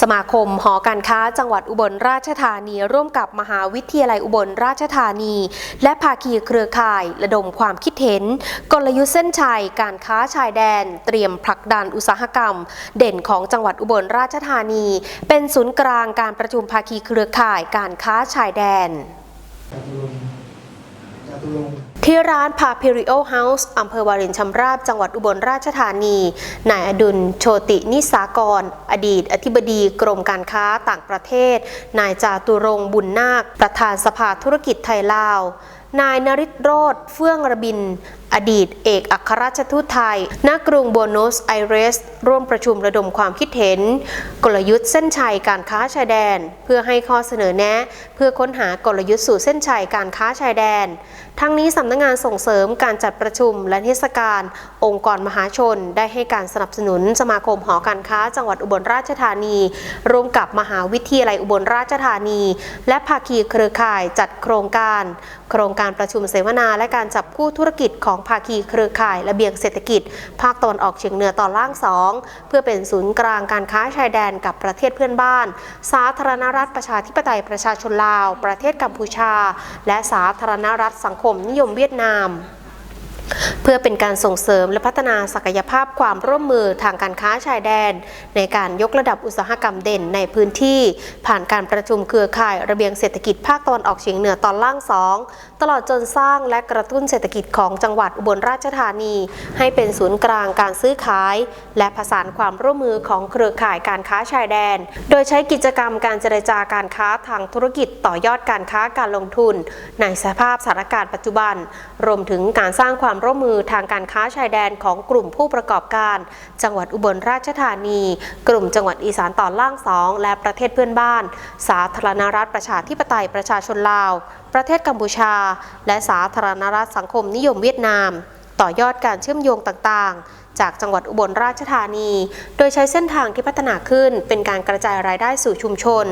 สมาคมหอการค้าจังหวัดอุบลราชธานี ร่วมกับมหาวิทยาลัยอุบลราชธานี และภาคีเครือข่ายระดมความคิดเห็น กลยุทธ์เส้นชัยการค้าชายแดน เตรียมผลักดันอุตสาหกรรม เด่นของจังหวัดอุบลราชธานี เป็นศูนย์กลางการประชุมภาคีเครือข่ายการค้าชายแดน ที่ร้านพาพิริโอเฮาส์อำเภอวารินชำราบ จังหวัดอุบลราชธานี นายอดุล โชตินิสากร อดีต อธิบดีกรมการค้าต่างประเทศ นายจาตุรงบุญนาค ประธานสภาธุรกิจไทยลาว นายนริศโรธเฟื่องระบิน อดีตเอกอัครราชทูตไทย ณ กรุงโบโนสไอเรส ร่วมประชุมระดมความคิดเห็น กลยุทธ์เส้นชัยการค้าชายแดน เพื่อให้ข้อเสนอแนะ เพื่อค้นหากลยุทธ์สู่เส้นชัยการค้าชายแดน ทั้งนี้สำนักงานส่งเสริมการจัดประชุมและเทศกาลองค์กรมหาชน ได้ให้การสนับสนุนสมาคมหอการค้า จังหวัดอุบลราชธานี ร่วมกับมหาวิทยาลัยอุบลราชธานี และภาคีเครือข่ายจัดโครงการ โครงการประชุมเสวนาและการจับคู่ธุรกิจของภาคีเครือข่ายระเบียงเศรษฐกิจ ภาคตะวันออกเฉียงเหนือตอนล่างสองเพื่อเป็นศูนย์กลางการค้าชายแดนกับประเทศเพื่อนบ้าน สาธารณรัฐประชาธิปไตยประชาชนลาว ประเทศกัมพูชา และสาธารณรัฐสังคมนิยมเวียดนาม เพื่อเป็นการส่งเสริมและพัฒนาศักยภาพความร่วมมือทางการค้าชายแดน ในการยกระดับอุตสาหกรรมเด่นในพื้นที่ ผ่านการประชุมเครือข่ายระเบียงเศรษฐกิจภาคตะวันออกเฉียงเหนือตอนล่างสองตลอดจนสร้างและกระตุ้นเศรษฐกิจของจังหวัดอุบลราชธานี ให้เป็นศูนย์กลางการซื้อขาย และผสานความร่วมมือของเครือข่ายการค้าชายแดน โดยใช้กิจกรรมการเจรจาการค้าทางธุรกิจต่อยอดการค้าการลงทุน ในสภาพสถานการณ์ปัจจุบัน รวมถึงการสร้างความร่วมมือทางการค้าชายแดนของกลุ่มผู้ประกอบการ จังหวัดอุบลราชธานี กลุ่มจังหวัดอีสานตอนล่างสองและประเทศเพื่อนบ้าน สาธารณรัฐประชาธิปไตยประชาชนลาว ประเทศกัมพูชา และสาธารณรัฐสังคมนิยมเวียดนาม ต่อยอดการเชื่อมโยงต่างๆ จากจังหวัดอุบลราชธานี โดยใช้เส้นทางที่พัฒนาขึ้น เป็นการกระจายรายได้สู่ชุมชน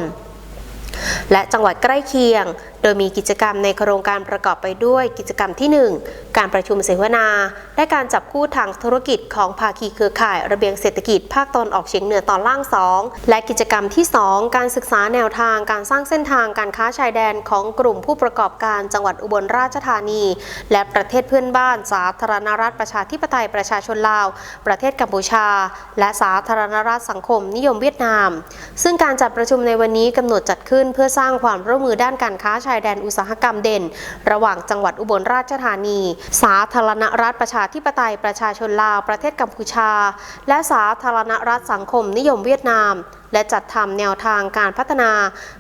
และจังหวัดใกล้เคียงโดยมีกิจกรรมในโครงการประกอบไปด้วยกิจกรรมที่ 1 การประชุมเสวนา และการจับคู่ทางธุรกิจของภาคีเครือข่าย ระเบียงเศรษฐกิจภาคตอนออกเฉียงเหนือตอนล่าง 2 และกิจกรรมที่ 2 การศึกษาแนวทางการสร้างเส้นทางการค้าชายแดนของกลุ่มผู้ประกอบการจังหวัดอุบลราชธานี และประเทศเพื่อนบ้าน สาธารณรัฐประชาธิปไตยประชาชนลาว ประเทศกัมพูชา และสาธารณรัฐสังคมนิยมเวียดนาม ซึ่งการจัดประชุมในวันนี้กำหนดจัดขึ้นเพื่อสร้างความร่วมมือด้านการค้าชายแดนอุตสาหกรรมเด่น ระหว่างจังหวัดอุบลราชธานี สาธารณรัฐประชาธิปไตยประชาชนลาวประเทศกัมพูชา และสาธารณรัฐสังคมนิยมเวียดนาม และจัดทำแนวทางการพัฒนา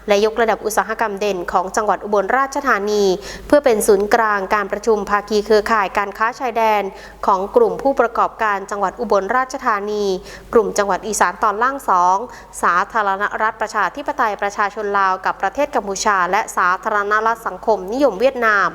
และยกระดับอุตสาหกรรมเด่นของจังหวัดอุบลราชธานี เพื่อเป็นศูนย์กลางการประชุมภาคีเครือข่ายการค้าชายแดน ของกลุ่มผู้ประกอบการจังหวัดอุบลราชธานี กลุ่มจังหวัดอีสานตอนล่างสองสาธารณรัฐประชาธิปไตยประชาชนลาวกับประเทศกัมพูชา และสาธารณรัฐสังคมนิยมเวียดนาม